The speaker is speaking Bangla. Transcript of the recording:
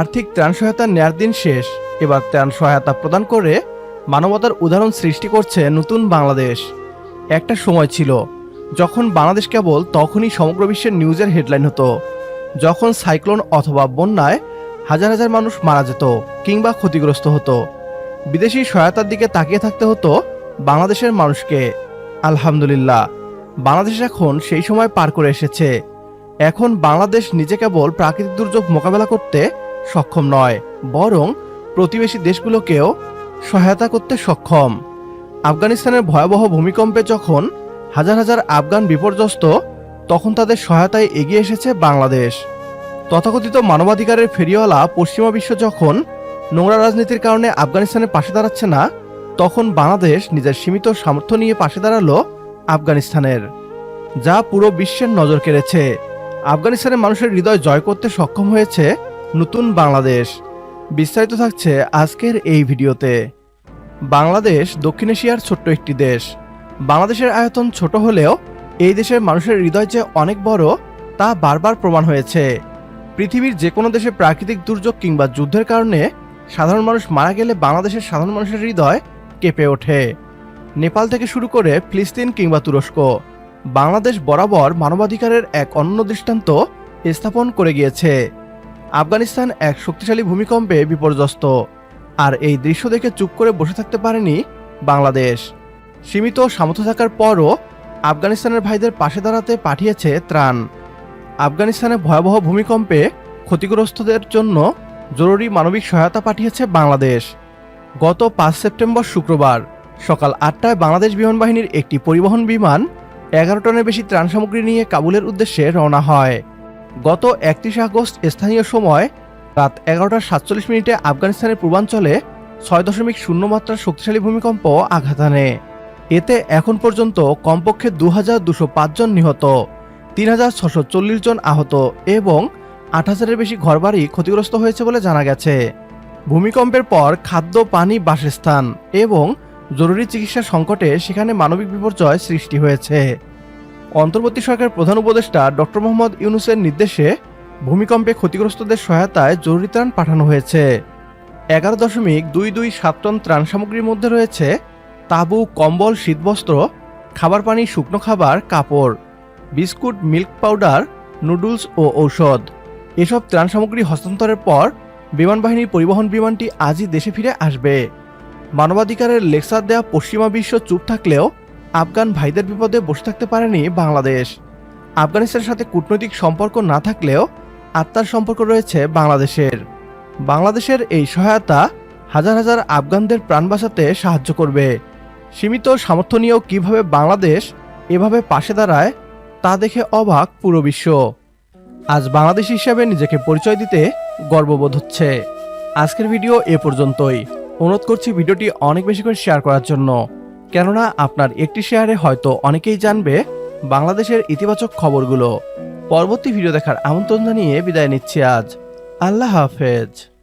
আর্থিক ত্রাণ সহায়তা নেয়ার দিন শেষ। এবার ত্রাণ সহায়তা প্রদান করে মানবতার উদাহরণ সৃষ্টি করছে নতুন বাংলাদেশ। একটা সময় ছিল, যখন বাংলাদেশ কেবল তখনই সমগ্র বিশ্বের নিউজের হেডলাইন হতো, যখন সাইক্লোন অথবা বন্যায় হাজার হাজার মানুষ মারা যেত কিংবা ক্ষতিগ্রস্ত হতো। বিদেশি সহায়তার দিকে তাকিয়ে থাকতে হতো বাংলাদেশের মানুষকে। আলহামদুলিল্লাহ, বাংলাদেশ এখন সেই সময় পার করে এসেছে। এখন বাংলাদেশ নিজে কেবল প্রাকৃতিক দুর্যোগ মোকাবেলা করতে সক্ষম নয়, বরং প্রতিবেশী দেশগুলোকেও সহায়তা করতে সক্ষম। আফগানিস্তানের ভয়াবহ ভূমিকম্পে যখন হাজার হাজার আফগান বিপর্যস্ত, তখন তাদের সহায়তায় এগিয়ে এসেছে বাংলাদেশ। তথাকথিত মানবাধিকারের ফেরিওয়ালা পশ্চিমা বিশ্ব যখন নোংরা রাজনীতির কারণে আফগানিস্তানের পাশে দাঁড়াচ্ছে না, তখন বাংলাদেশ নিজের সীমিত সামর্থ্য নিয়ে পাশে দাঁড়াল আফগানিস্তানের, যা পুরো বিশ্বের নজর কেড়েছে। আফগানিস্তানের মানুষের হৃদয় জয় করতে সক্ষম হয়েছে নতুন বাংলাদেশ। বিস্তারিত থাকছে আজকের এই ভিডিওতে। বাংলাদেশ দক্ষিণ এশিয়ার ছোট্ট একটি দেশ। বাংলাদেশের আয়তন ছোট হলেও এই দেশের মানুষের হৃদয় যে অনেক বড়, তা বারবার প্রমাণ হয়েছে। পৃথিবীর যে কোনো দেশে প্রাকৃতিক দুর্যোগ কিংবা যুদ্ধের কারণে সাধারণ মানুষ মারা গেলে বাংলাদেশের সাধারণ মানুষের হৃদয় কেঁপে ওঠে। নেপাল থেকে শুরু করে ফিলিস্তিন কিংবা তুরস্ক, বাংলাদেশ বরাবর মানবাধিকারের এক অনন্য দৃষ্টান্ত স্থাপন করে গিয়েছে। আফগানিস্তান এক শক্তিশালী ভূমিকম্পে বিপর্যস্ত। আর এই দৃশ্য দেখে চুপ করে বসে থাকতে পারেনি বাংলাদেশ। সীমিত সামর্থ্য থাকার পরও আফগানিস্তানের ভাইদের পাশে দাঁড়াতে পাঠিয়েছে ত্রাণ। আফগানিস্তানে ভয়াবহ ভূমিকম্পে ক্ষতিগ্রস্তদের জন্য জরুরি মানবিক সহায়তা পাঠিয়েছে বাংলাদেশ। গত পাঁচ সেপ্টেম্বর শুক্রবার সকাল আটটায় বাংলাদেশ বিমান বাহিনীর একটি পরিবহন বিমান এগারো টনের বেশি ত্রাণ সামগ্রী নিয়ে কাবুলের উদ্দেশ্যে রওনা হয়। গত একত্রিশে আগস্ট স্থানীয় সময় রাত এগারোটা সাতচল্লিশ মিনিটে আফগানিস্তানের পূর্বাঞ্চলে ছয় দশমিক শূন্য মাত্রার শক্তিশালী ভূমিকম্প আঘাত আনে। এতে এখন পর্যন্ত কমপক্ষে দু হাজার দুশো জন নিহত তিন হাজার ছশো চল্লিশ জন আহত এবং আট হাজারের বেশি ঘরবাড়ি ক্ষতিগ্রস্ত হয়েছে বলে জানা গেছে। ভূমিকম্পের পর খাদ্য, পানি, বাসস্থান এবং জরুরি চিকিৎসা সংকটে সেখানে মানবিক বিপর্যয় সৃষ্টি হয়েছে। অন্তর্বর্তী সরকারের প্রধান উপদেষ্টা ডক্টর মোহাম্মদ ইউনুসের নির্দেশে ভূমিকম্পে ক্ষতিগ্রস্তদের সহায়তায় জরুরি ত্রাণ পাঠানো হয়েছে। এগারো দশমিক দুই দুই সাত টন ত্রাণ সামগ্রীর মধ্যে রয়েছে তাঁবু, কম্বল, শীতবস্ত্র, খাবার পানি, শুকনো খাবার, কাপড়, বিস্কুট, মিল্ক পাউডার, নুডলস ও ঔষধ। এসব ত্রাণ সামগ্রী হস্তান্তরের পর বিমান বাহিনীর পরিবহন বিমানটি আজই দেশে ফিরে আসবে। মানবাধিকারের লেকচার দেওয়া পশ্চিমা বিশ্ব চুপ থাকলেও আফগান ভাইদের বিপদে বসে থাকতে পারেনি বাংলাদেশ। আফগানিস্তানের সাথে কূটনৈতিক সম্পর্ক না থাকলেও আত্মার সম্পর্ক রয়েছে বাংলাদেশের। বাংলাদেশের এই সহায়তা হাজার হাজার আফগানদের প্রাণ বাঁচাতে সাহায্য করবে। সীমিত সামর্থ্য নিয়েও কীভাবে বাংলাদেশ এভাবে পাশে দাঁড়ায় তা দেখে অবাক পুরো বিশ্ব। আজ বাংলাদেশ হিসাবে নিজেকে পরিচয় দিতে গর্ববোধ হচ্ছে। আজকের ভিডিও এ পর্যন্তই। অনুরোধ করছি ভিডিওটি অনেক বেশি করে শেয়ার করার জন্য। কেননা আপনার একটি শেয়ারে হয়তো অনেকেই জানবে বাংলাদেশের ইতিবাচক খবরগুলো। পরবর্তী ভিডিও দেখার আমন্ত্রণ জানিয়ে বিদায় নিচ্ছি আজ। আল্লাহ হাফেজ।